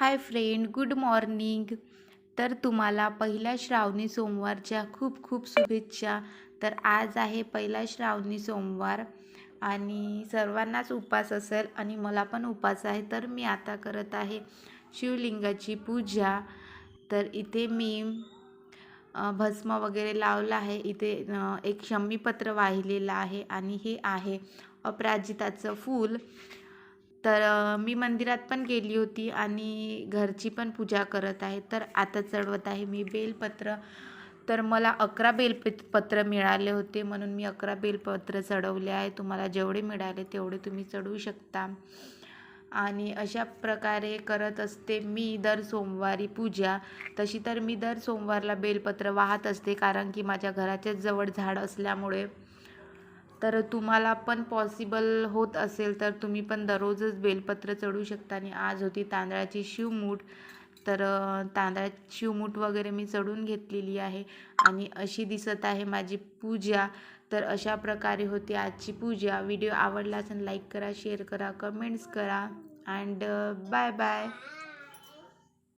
Hi friend good morning तर तुम्हाला पहिल्या श्रावणी सोमवारच्या खूप खूप शुभेच्छा. तर आज आहे पहिला श्रावणी सोमवार आणि सर्वांनाच उपास असेल आणि मला पण उपास आहे. तर मी आता करत आहे शिवलिंगाची पूजा. तर इथे मी भस्म वगैरे लावलं आहे. इथे एक शमीपत्र वाहिलेलं आहे आणि हे आहे अपराजिताचं फूल. तर मी मंदिरात पण गेली होती आणि घरची पण पूजा करत आहे. तर आता चढवत आहे मी बेलपत्र. तर मला अकरा बेलप पत्र मिळाले होते म्हणून मी अकरा बेलपत्र चढवले आहे. तुम्हाला जेवढे मिळाले तेवढे तुम्ही चढवू शकता. आणि अशा प्रकारे करत असते मी दर सोमवारी पूजा. तशी तर मी दर सोमवारला बेलपत्र वाहत असते कारण की माझ्या घराच्याच जवळ झाड असल्यामुळे तर तुम्हाला पण पॉसिबल होत असेल तर तुम्ही पण दररोजच बेलपत्र चढू शकता. आणि आज होती तांदळाची शिवमूठ. तर तांदळा तांदळाची शिवमूठ वगैरे मी चढून घेतलेली आहे. आणि अशी दिसत आहे माझी पूजा. तर अशा प्रकारे होती आजची पूजा. व्हिडिओ आवडला असेल लाईक करा शेअर करा कमेंट्स करा. And bye bye